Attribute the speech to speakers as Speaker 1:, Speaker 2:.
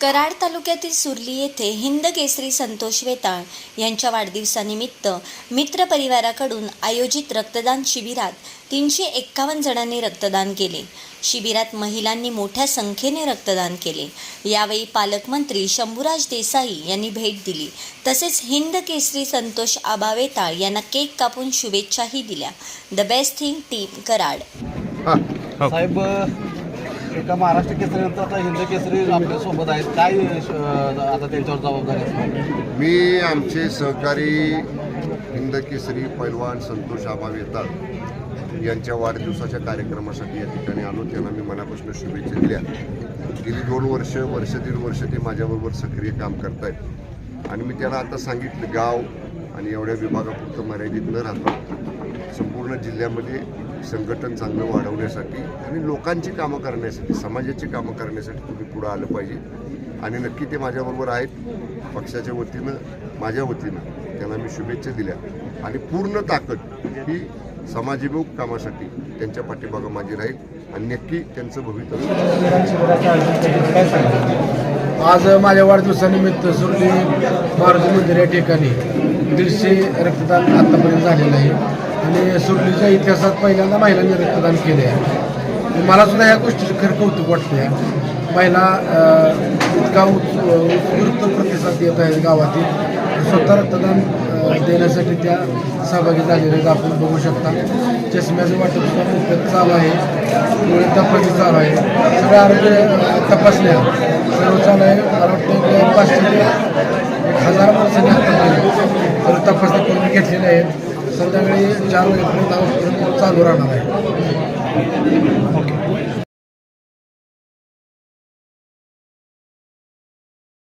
Speaker 1: कराड तालुक्यातील सुरली येथे हिंद केसरी संतोष वेताळ यांच्या वाढदिवसानिमित्त मित्र परिवाराकडून आयोजित रक्तदान शिबिरात तीनशे एक्कावन्न जणांनी रक्तदान केले. शिबिरात महिलांनी मोठ्या संख्येने रक्तदान केले. यावेळी पालकमंत्री शंभूराज देसाई यांनी भेट दिली. तसेच हिंद केसरी संतोष आबा वेताळ यांना केक कापून शुभेच्छाही दिल्या. The best thing team Karad.
Speaker 2: साहेब एका महाराष्ट्र केसरीनंतर आता हिंद केसरी आपल्यासोबत आहेत. काय आता त्यांच्यावर जबाबदारी
Speaker 3: मी आमचे सहकारी हिंद केसरी पैलवान संतोष आबा येतात यांच्या वाढदिवसाच्या कार्यक्रमासाठी या ठिकाणी आलो. त्यांना मी मनापासून शुभेच्छा दिल्या. गेली दोन वर्ष वर्ष दीड वर्ष ते माझ्याबरोबर सक्रिय काम करतायत. आणि मी त्यांना आता सांगितलं गाव आणि एवढ्या विभागापुरतं मर्यादित न राहता संपूर्ण जिल्ह्यामध्ये संघटन चांगलं वाढवण्यासाठी आणि लोकांची कामं करण्यासाठी समाजाची कामं करण्यासाठी तुम्ही पुढं आलं पाहिजे. आणि नक्की ते माझ्याबरोबर आहेत. पक्षाच्या वतीनं माझ्या वतीनं त्यांना मी शुभेच्छा दिल्या. आणि पूर्ण ताकद ही समाजभिमुख कामासाठी त्यांच्या पाठीमागं माझी राहील आणि नक्की त्यांचं भवितव्य.
Speaker 4: आज माझ्या वाढदिवसानिमित्त सुरली मारुती मंदिर या ठिकाणी दीडशे रक्तदान आत्तापर्यंत झालेलं आहे. आणि सुरलीच्या इतिहासात पहिल्यांदा महिलांनी रक्तदान केले आहे मला सुद्धा या गोष्टीचं खरं कौतुक वाटते महिला इतका उत्कृष्ट प्रतिसाद देत आहेत गावातील. स्वतः रक्तदान देण्यासाठी त्या सहभागी झालेल्या आपण बघू शकता. चष्म्याचं वाटप सुद्धा मोफत चालू आहे. डोळे तपासणी चालू आहे. सगळ्या आरोग्य अं, तपासण्या. सर्व चालू आहे. मला वाटतं पाचशे ते एक हजार माणसांनी आतापर्यंत सर्व तपासणी करून घेतलेल्या आहेत. संध्याकाळी चार वाजेपर्यंत चालू राहणार आहे.